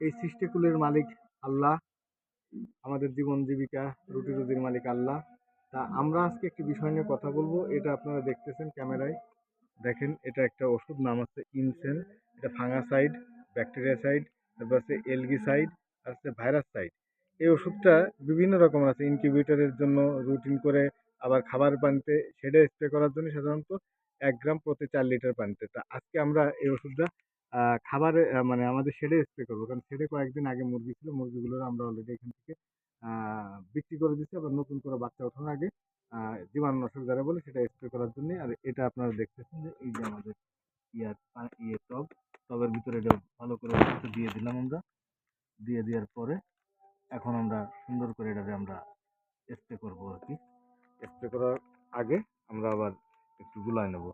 এই সৃষ্টিকুলের মালিক আল্লাহ। আমাদের জীবন জীবিকা, রুটি রুজির মালিক আল্লাহ। তা আমরা আজকে একটি বিষয় নিয়ে কথা বলব। এটা আপনারা দেখতেছেন ক্যামেরায়। দেখেন, এটা একটা ওষুধ, নাম হচ্ছে ইনসেন। এটা ফাঙ্গাসাইড, ব্যাকটেরিয়াসাইড, তারপর আছে এলগিসাইড, আর হচ্ছে ভাইরাস সাইড এই ওষুধটা বিভিন্ন রকম আছে। ইনকিউবেটরের জন্য রুটিন করে আবার খাবার পানিতে সেটা স্প্রে করার জন্য সাধারণত এক গ্রাম প্রতি চার লিটার পানিতে। তা আজকে আমরা এই ওষুধটা খাবারে মানে আমাদের শেডে স্প্রে করব। কারণ শেডে কয়েকদিন আগে মুরগি ছিল মুরগিগুলোর আমরা অলরেডি এখান থেকে বিক্রি করে দিচ্ছি আবার নতুন করে বাচ্চা ওঠানোর আগে জীবাণুনাশক যারা বলে সেটা স্প্রে করার জন্য। আর এটা আপনারা দেখতেছেন যে এই যে আমাদের ইয়ার ইয়ে টব, টবের ভিতরে এটা ভালো করে দিয়ে দিলাম আমরা। দিয়ে দেওয়ার পরে এখন আমরা সুন্দর করে এটাকে আমরা স্প্রে করব আর কি। স্প্রে করার আগে আমরা আবার একটু গুলায় নেব।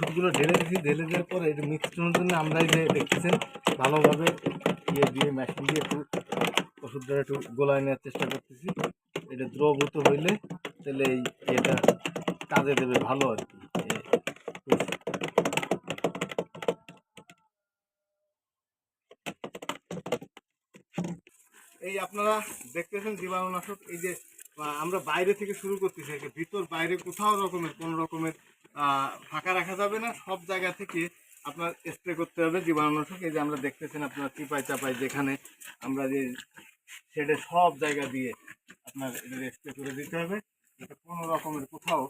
ওষুধগুলো ঢেলে দিচ্ছি ঢেলে দেওয়ার পরে এটা মিশ্রণের জন্য আমরা যে দেখতেছেন, ভালোভাবে ইয়ে দিয়ে মেশিন দিয়ে একটু ওষুধটা একটু গোলায় নেওয়ার চেষ্টা করতেছি। এটা দ্রবীভূত হইলে তাহলে এই এটা কাজে দেবে ভালো আর কি। এই আপনারা দেখতেছেন জীবাণুনাশক, এই যে আমরা বাইরে থেকে শুরু করতেছি ভিতর, বাইরে কোথাও রকমের কোনো রকমের ফাঁকা রাখা যাবে না। সব জায়গা থেকে আপনার স্প্রে করতে হবে। জীবাণুনাশক এই যে আমরা দেখতেছেন আপনার চিপাই চাপাই যেখানে আমরা যে সেটা সব জায়গা দিয়ে আপনার এটা স্প্রে করে দিতে হবে। যাতে কোনো রকমের কোথাও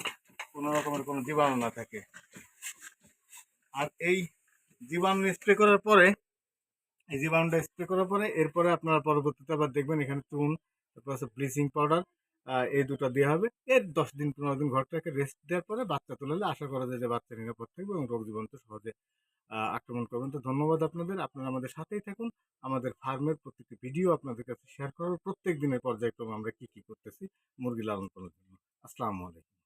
কোনো রকমের কোনো জীবাণু না থাকে। আর এই জীবাণু স্প্রে করার পরে, এই জীবাণুটা স্প্রে করার পরে এরপরে আপনারা পরবর্তীতে আবার দেখবেন এখানে চুন, তারপর আছে ব্লিচিং পাউডার এই দুটো দেওয়া হবে। এর দশ দিন, পনেরো দিন ঘরটাকে রেস্ট দেওয়ার পরে বাচ্চা তুলালে আশা করা যায় যে বাচ্চা নিরাপদ থাকবে এবং রোগ জীবন্ত সহজে আক্রমণ করবেন তো ধন্যবাদ আপনাদের। আপনারা আমাদের সাথেই থাকুন। আমাদের ফার্মের প্রতিটি ভিডিও আপনাদের কাছে শেয়ার করার প্রত্যেক দিনের পর্যায়ক্রমে আমরা কি কি করতেছি, মুরগি লালন পালনের জন্য। আসসালামু আলাইকুম।